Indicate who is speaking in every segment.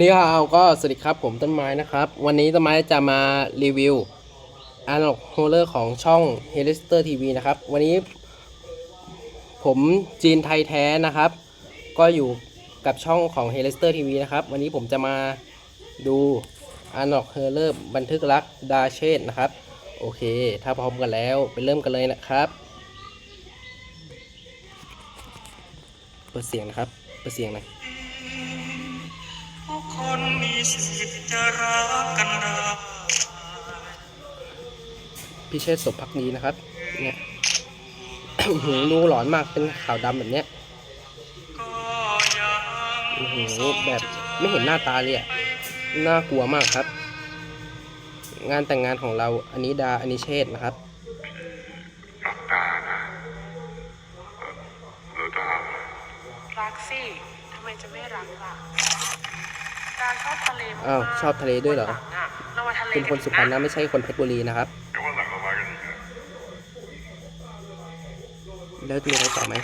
Speaker 1: นี่ครับก็สวัสดีครับผมต้นไม้นะครับ วันนี้ต้นไม้จะมารีวิวอันล็อกโฮเลอร์ของช่อง h e l i s t e r TV นะครับ วันนี้ ผมจีนไทยแท้นะครับ ก็อยู่กับช่องของ h e l i s t e r TV นะครับ วันนี้ผมจะมาดูอันล็อกโฮเลอร์บันทึกรักดาเชตนะครับ โอเค ถ้าพร้อมกันแล้วไปเริ่มกันเลยนะครับเปิดเสียงนะครับเปิดเสียงหน่อย
Speaker 2: ทุกคนมีสิทธิ์จะรักกันได้
Speaker 1: พิเชษศพพักดีนะครับ เนี่ยหือดูหลอนมากเป็นขาวดำแบบเนี้ย
Speaker 2: ก็ยัง
Speaker 1: อื้อหือแบบไม่เห็นหน้าตาเลยอะน่ากลัวมากครับ งานแต่งงานของเราอันนี้ดาอันนี้เชษนะครับ
Speaker 3: รักตานะเอ่อแล้วตา
Speaker 4: รักสิทำ ไมจะไม่รักล่ะดาชอบทะเลมาก
Speaker 1: อ้าวชอบทะเลด้วยเหรอ
Speaker 4: วันงะเรามาทะเล
Speaker 1: เป็นคนสุพรรณนะไม่ใช่คนเพชรบุรีนะครับ
Speaker 3: เดี๋ยววันหลังเรามากันอีกนะ
Speaker 1: แล้วมีอะไรต่อไหม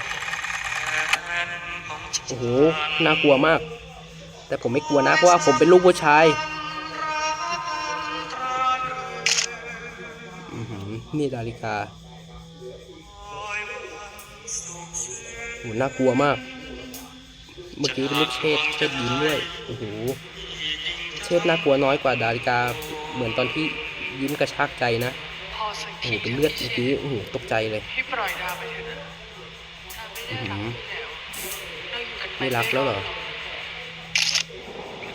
Speaker 1: โอ้โห น่ากลัวมาก แต่ผมไม่กลัวนะ เพราะว่าผมเป็นลูกผู้ชายอือหือนี่นาฬิกาโหน่ากลัวมาก เมื่อกี้เป็นลูกเชษเชษยิ้มด้วยโอ้โหเชษน่ากลัวน้อยกว่าดาฬิกาเหมือนตอนที่ยิ้มกระชากใจนะ
Speaker 4: พอสัง
Speaker 1: โอ้
Speaker 4: เก
Speaker 1: โห
Speaker 4: ต
Speaker 1: เป็นเลือดเมื่อกี้โอ้โหตกใจเลย
Speaker 4: ให้ปล่อยดาวไปเถอะนะดาวไม่ได้รักพี่แล้วเราอยู่กันไป
Speaker 1: ไม่รักแล้วเหรอ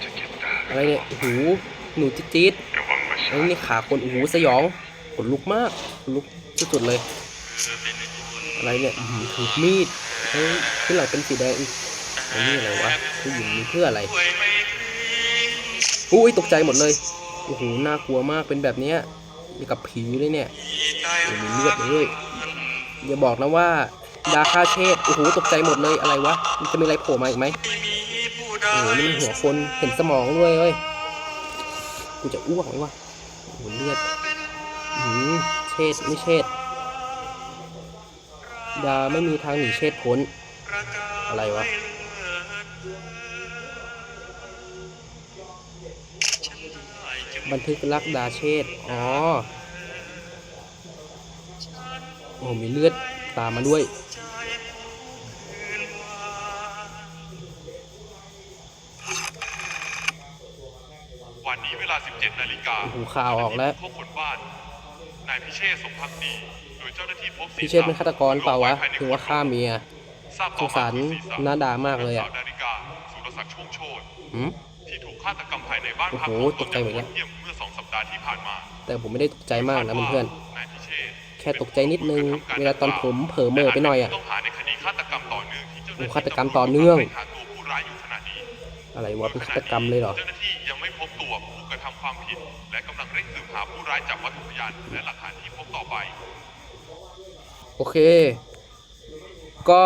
Speaker 3: จะเก็บตา
Speaker 1: อะไรเนี่ยโอ้โหหนูจี๊ดจี๊ด
Speaker 3: เดี๋ยวหวังว่า
Speaker 1: ไอ้นี่ขาคนโอ้โหสยองขนลุกมากขนลุกสุดๆเลย อะไรเนี่ยอื้อหือถือมีดเฮ้ยขึ้นหลังเป็นสีแดงอีก ไอ้นี่อะไรวะผู้หญิงมีเพื่ออะไร
Speaker 2: ป่วยไม่ทิ้ง
Speaker 1: อุ้ยตกใจหมดเลยโอ้โหน่ากลัวมากเป็นแบบเนี้ยอย่างกับผีเลยเนี่ย
Speaker 2: ใจ
Speaker 1: โอ้โหมีเลือดเลยอย่าบอกนะว่าดาคาเชษโอ้โหตกใจหมดเลยอะไรวะมันจะมีอะไรโผล่มาอีกไหม
Speaker 2: ไม่มีผู้ใด
Speaker 1: โอ้โหนี่มันหัวคนเห็นสมองด้วยเว้ยกูจะอ้วกไหมวะโอ้โหเลือดอืมเชษไม่เชษดาไม่มีทางหนีเชษพ้นอะไรวะ บันทึกรักดาเชษอ๋อ โอ้โหมีเลือดตามมาด้วย
Speaker 5: วันนี้เวลา 17 นาฬิกา
Speaker 1: โอ้โหข่าวออกแล้ว
Speaker 5: เข้าคนบ้าน นายพิเชษฐ์สมพักดี โดยเจ้าหน้าที่พบศีรษะ
Speaker 1: พี่เชษเป็นฆาตกรเปล่าวะถือว่าฆ่าเมีย
Speaker 5: ทราบ
Speaker 1: สงสารหน้าด่ามากเลยอะ
Speaker 5: นงสวนาฬิกาสุรศักดิ์ช่วงโชต
Speaker 1: หืม
Speaker 5: ที่ถูกฆาตกรรมภายในบ้านพัก
Speaker 1: โอ้โห
Speaker 5: ของ
Speaker 1: ตกใจหมด
Speaker 5: ต
Speaker 1: เลย
Speaker 5: นเยี่ยมเมื่อสองสัปดาห์ที่ผ่านมา
Speaker 1: แต่ผมไม่ได้ตกใจมากนะเพื่อน
Speaker 5: นายพิเชษฐ์
Speaker 1: ๆแค่ตกใจนิดนึง เวลาตอนผมเผลอเมอไปหน่อยอะ
Speaker 5: ต้องหาในคดีฆาตกรรมต่อเนื่องที่เจ้าหน้า
Speaker 1: โอ้
Speaker 5: ที่
Speaker 1: ฆาตกรรมต่อเนื่อง
Speaker 5: หาตัวผู้ร้ายอยู่ขณะนี้
Speaker 1: อะไรวะเป็นฆาตกรรมเลยเหรอ
Speaker 5: เจ้าหน้าที่ยังไม่พบตัวผู้กระทำความผิด และกำลังเร่งสืบหาผู้ร้ายจากวัตถุพยานและหลักฐานที่พบต่อไป
Speaker 1: โอเค ก็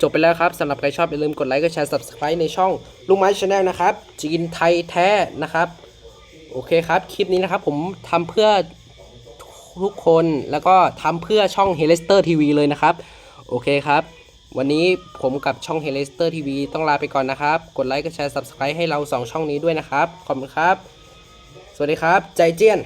Speaker 1: จบไปแล้วครับสำหรับใครชอบอย่าลืมกดไลค์กดแชร์ subscribe ในช่องลุงไม้ชาแนลนะครับจีนไทยแท้นะครับ โอเคครับ คลิปนี้นะครับผมทำเพื่อทุกคนแล้วก็ทำเพื่อช่อง h e l e s t e r TV เลยนะครับ โอเคครับ วันนี้ผมกับช่อง h e l e s t e r TV ต้องลาไปก่อนนะครับ กดไลค์กดแชร์ subscribe ให้เรา 2 ช่องนี้ด้วยนะครับ ขอบคุณครับ สวัสดีครับ ใจเจี้ยน